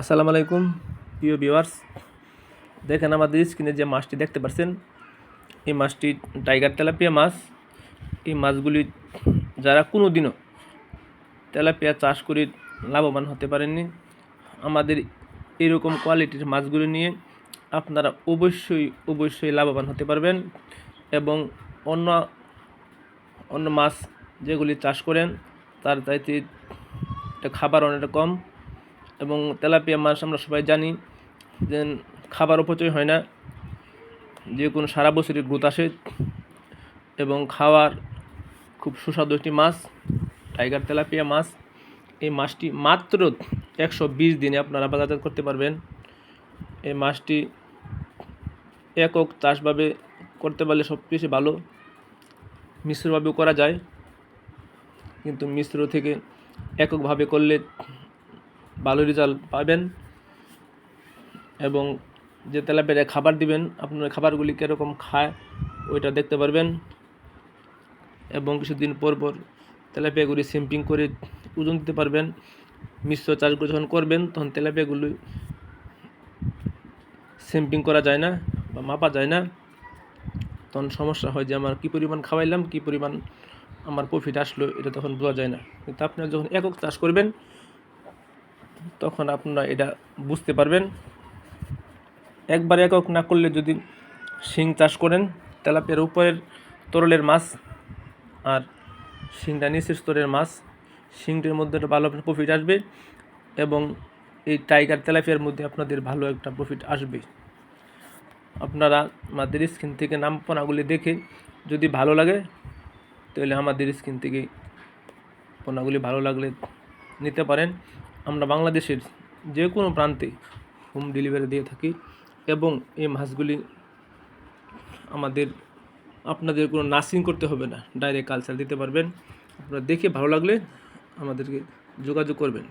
আসসালামু আলাইকুম, প্রিয় ভিউয়ার্স। দেখেন আমাদের স্ক্রিনে যে মাছটি দেখতে পাচ্ছেন এই মাছটি টাইগার তেলাপিয়া মাছ। এই মাছগুলি যারা কোনো দিনও তেলাপিয়া চাষ করে লাভবান হতে পারেননি, আমাদের এরকম কোয়ালিটির মাছগুলি নিয়ে আপনারা অবশ্যই অবশ্যই লাভবান হতে পারবেন এবং অন্য অন্য মাছ যেগুলি চাষ করেন, তার চাইতে খাবার অনেকটা কম। এবং তেলাপিয়া মাছ আমরা সবাই জানি যে খাবার অপচয় হয় না। যে কোনো সারা বছরই গ্রোথ আসে এবং খাওয়ার খুব সুস্বাদু একটি মাছ, টাইগার তেলাপিয়া মাছ। এই মাছটি মাত্র একশো বিশ দিনে আপনারা বাজারজাত করতে পারবেন। এই মাছটি একক চাষভাবে করতে পারলে সব কিছু ভালো, মিশ্রভাবেও করা যায়। কিন্তু মিশ্র থেকে এককভাবে করলে ভালো রেজাল্ট পাবেন এবং যে তেলাপিয়া খাবার দিবেন, আপনার খাবারগুলি কীরকম খায়, ওইটা দেখতে পারবেন এবং কিছুদিন পর পর তেলাপিয়াগুলি সিম্পিং করে ওজন দিতে পারবেন। মিশ্র চাষগুলো যখন করবেন, তখন তেলাপিয়াগুলি সিম্পিং করা যায় না বা মাপা যায় না। তখন সমস্যা হয় যে আমার কী পরিমাণ খাওয়াইলাম, কী পরিমাণ আমার প্রফিট আসলো, এটা তখন বোঝা যায় না। কিন্তু আপনারা যখন একক চাষ করবেন তখন আপনারা এটা বুঝতে পারবেন। একবার একক না করলে যদি শিং চাষ করেন, তেলাপিয়ার উপরের তরলের মাছ আর শিংটা নিচের স্তরের মাছ, শিংটির মধ্যে একটা ভালো প্রফিট আসবে এবং এই টাইগার তেলাপিয়ার মধ্যে আপনাদের ভালো একটা প্রফিট আসবে। আপনারা আমাদের স্ক্রিন থেকে নাম পোনাগুলি দেখে যদি ভালো লাগে, তাহলে আমাদের স্ক্রিন থেকে পোনাগুলি ভালো লাগলে নিতে পারেন। আমরা বাংলাদেশের যে কোনো প্রান্তে হোম ডেলিভারি দিয়ে থাকি এবং এই মাছগুলি আমাদের, আপনাদের কোনো নার্সিং করতে হবে না। ডাইরেক্ট কালচার দিতে পারবেন। আপনারা দেখে ভালো লাগলে আমাদেরকে যোগাযোগ করবেন।